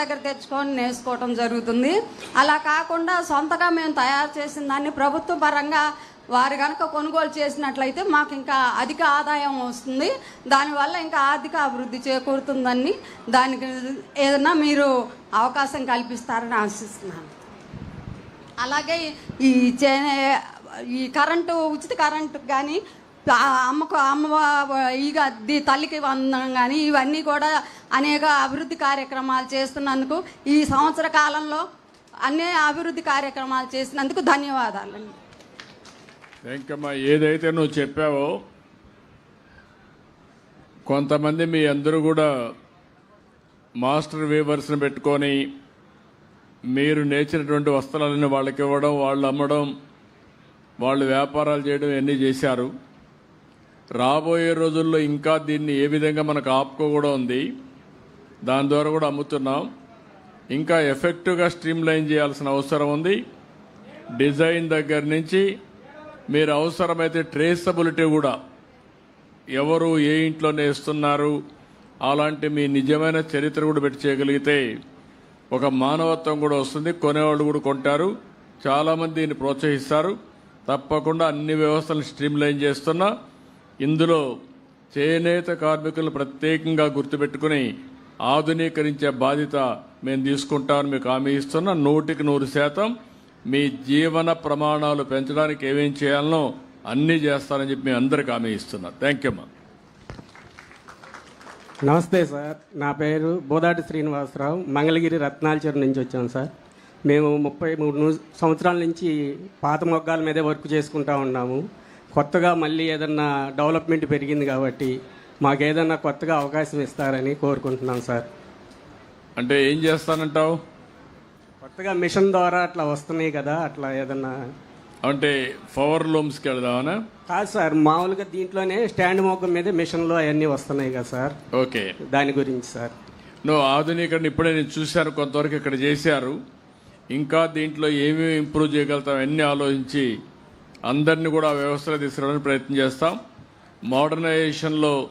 దగ్గర తెచ్చుకొని నేర్చుకోవటం జరుగుతుంది. అలా కాకుండా సొంతగా మేము తయారు చేసిన దాన్ని ప్రభుత్వ పరంగా వారు కనుక కొనుగోలు చేసినట్లయితే మాకు ఇంకా అధిక ఆదాయం వస్తుంది. దానివల్ల ఇంకా ఆర్థిక అభివృద్ధి చేకూరుతుందని దానికి ఏదన్నా మీరు అవకాశం కల్పిస్తారని ఆశిస్తున్నాను. అలాగే ఈ చే ఈ కరెంటు ఉచిత కరెంటు కానీ అమ్మకు అమ్మ ఇక తల్లికి వందనం కానీ ఇవన్నీ కూడా అనేక అభివృద్ధి కార్యక్రమాలు చేస్తున్నందుకు ఈ సంవత్సర కాలంలో అన్ని అభివృద్ధి కార్యక్రమాలు చేసినందుకు ధన్యవాదాలండి. వెంకమ్మ ఏదైతే నువ్వు చెప్పావో కొంతమంది మీ అందరూ కూడా మాస్టర్ వీవర్స్ని పెట్టుకొని మీరు నేర్చినటువంటి వస్త్రాలను వాళ్ళకి ఇవ్వడం వాళ్ళు అమ్మడం వాళ్ళు వ్యాపారాలు చేయడం ఇవన్నీ చేశారు. రాబోయే రోజుల్లో ఇంకా దీన్ని ఏ విధంగా మనకు ఆపుకో కూడా ఉంది దాని ద్వారా కూడా అమ్ముతున్నాం. ఇంకా ఎఫెక్టివ్గా స్ట్రీమ్ లైన్ చేయాల్సిన అవసరం ఉంది. డిజైన్ దగ్గర నుంచి మీరు అవసరమైతే ట్రేసబిలిటీ కూడా ఎవరు ఏ ఇంట్లో నేస్తున్నారు అలాంటి మీ నిజమైన చరిత్ర కూడా పెట్టి చేయగలిగితే ఒక మానవత్వం కూడా వస్తుంది. కొనేవాళ్ళు కూడా కొంటారు. చాలామంది దీన్ని ప్రోత్సహిస్తారు. తప్పకుండా అన్ని వ్యవస్థలను స్ట్రీమ్ లైన్ చేస్తున్నా. ఇందులో చేనేత కార్మికులను ప్రత్యేకంగా గుర్తుపెట్టుకుని ఆధునీకరించే బాధ్యత మేము తీసుకుంటామని మీకు హామీ ఇస్తున్నా నూటికి నూరు శాతం మీ జీవన ప్రమాణాలు పెంచడానికి ఏమేం చేయాలనో అన్నీ చేస్తారని చెప్పి మీ అందరికి హామీ ఇస్తున్నా. థ్యాంక్ యూ అమ్మా నమస్తే సార్. నా పేరు బోదాటి శ్రీనివాసరావు. మంగళగిరి రత్నాలచెరు నుంచి వచ్చాను సార్. మేము ముప్పై మూడు సంవత్సరాల నుంచి పాత మొగ్గాల మీదే వర్క్ చేసుకుంటా ఉన్నాము. కొత్తగా మళ్ళీ ఏదన్నా డెవలప్మెంట్ పెరిగింది కాబట్టి మాకు ఏదన్నా కొత్తగా అవకాశం ఇస్తారని కోరుకుంటున్నాం సార్. అంటే ఏం చేస్తానంటావు? కొత్తగా మిషన్ ద్వారా అట్లా వస్తున్నాయి కదా అట్లా ఏదన్నా. అంటే పవర్ లూమ్స్కి వెళదామనా? కాదు సార్ మామూలుగా దీంట్లోనే స్టాండ్ మొగ్గం మీద మిషన్లో అవన్నీ వస్తున్నాయి కదా సార్. ఓకే. దాని గురించి సార్. నువ్వు ఆధునీకరణ ఇప్పుడే నేను చూశాను కొంతవరకు ఇక్కడ చేశారు. ఇంకా దీంట్లో ఏమేమి ఇంప్రూవ్ చేయగలుగుతాం అన్నీ ఆలోచించి అందరినీ కూడా వ్యవస్థలో తీసుకురావడానికి ప్రయత్నం చేస్తాం. మోడర్నైజేషన్లో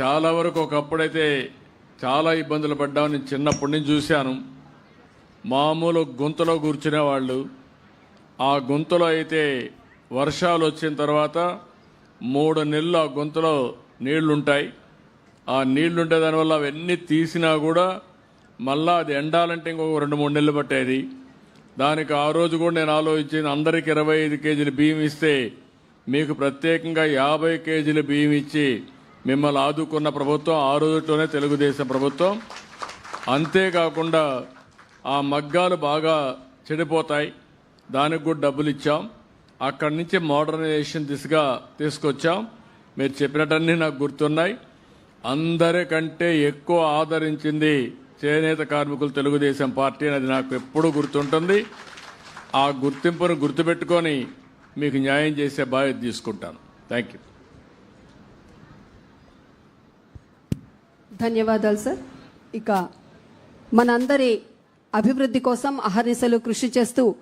చాలా వరకు ఒకప్పుడైతే చాలా ఇబ్బందులు పడ్డామని చిన్నప్పటి నుంచి చూశాను. మామూలు గుంతలో కూర్చునే వాళ్ళు ఆ గుంతలో అయితే వర్షాలు వచ్చిన తర్వాత మూడు నెలలు ఆ గుంతలో నీళ్ళుంటాయి. ఆ నీళ్ళుంటే దానివల్ల అవన్నీ తీసినా కూడా మళ్ళా అది ఎండాలంటే ఇంకొక రెండు మూడు నెలలు పట్టేది. దానికి ఆ రోజు కూడా నేను ఆలోచించింది అందరికి ఇరవై ఐదు కేజీలు బియ్యం ఇస్తే మీకు ప్రత్యేకంగా యాభై కేజీల బియ్యం ఇచ్చి మిమ్మల్ని ఆదుకున్న ప్రభుత్వం ఆ రోజులోనే తెలుగుదేశం ప్రభుత్వం. అంతేకాకుండా ఆ మగ్గాలు బాగా చెడిపోతాయి. దానికి కూడా డబ్బులు ఇచ్చాం. అక్కడి నుంచి మోడర్నైజేషన్ దిశగా తీసుకొచ్చాం. మీరు చెప్పినటన్నీ నాకు గుర్తున్నాయి. అందరికంటే ఎక్కువ ఆదరించింది చేనేత కార్మికులు తెలుగుదేశం పార్టీ అనేది నాకు ఎప్పుడూ గుర్తుంటుంది. ఆ గుర్తింపును గుర్తుపెట్టుకొని మీకు న్యాయం చేసే బాధ్యత తీసుకుంటాను. Thank you. ధన్యవాదాలు సార్. ఇక మనందరి అభివృద్ధి కోసం అహర్నిశలు కృషి చేస్తూ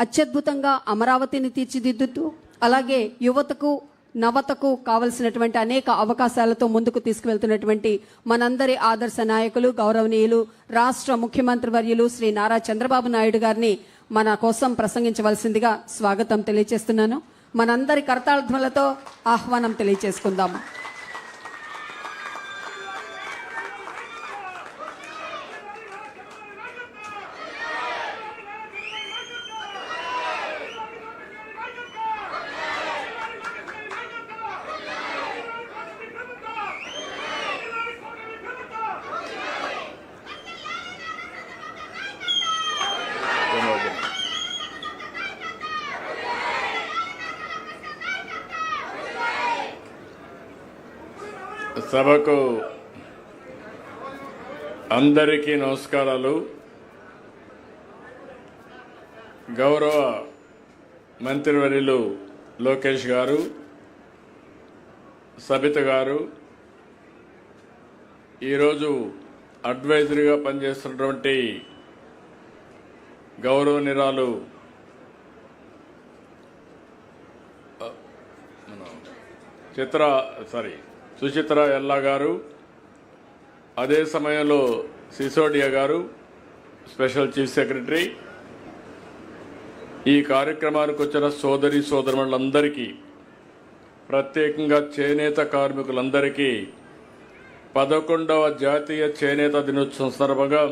అత్యద్భుతంగా అమరావతిని తీర్చిదిద్దుతూ అలాగే యువతకు నవతకు కావలసినటువంటి అనేక అవకాశాలతో ముందుకు తీసుకువెళ్తున్నటువంటి మనందరి ఆదర్శ నాయకులు గౌరవనీయులు రాష్ట్ర ముఖ్యమంత్రి వర్యులు శ్రీ నారా చంద్రబాబు నాయుడు గారిని మన కోసం ప్రసంగించవలసిందిగా స్వాగతం తెలియజేస్తున్నాను. మనందరి కర్తార్థములతో ఆహ్వానం తెలియజేసుకుందాము. సభకు అందరికీ నమస్కారాలు. గౌరవ మంత్రివర్యులు లోకేష్ గారు సబిత గారు ఈరోజు అడ్వైజరీగా పనిచేస్తున్నటువంటి గౌరవనిరాలు చిత్ర సారీ సుచిత్ర ఎల్లా గారు అదే సమయంలో సిసోడియా గారు స్పెషల్ చీఫ్ సెక్రటరీ ఈ కార్యక్రమానికి వచ్చిన సోదరి సోదరులందరికీ ప్రత్యేకంగా చేనేత కార్మికులందరికీ పదకొండవ జాతీయ చేనేత దినోత్సవం సందర్భంగా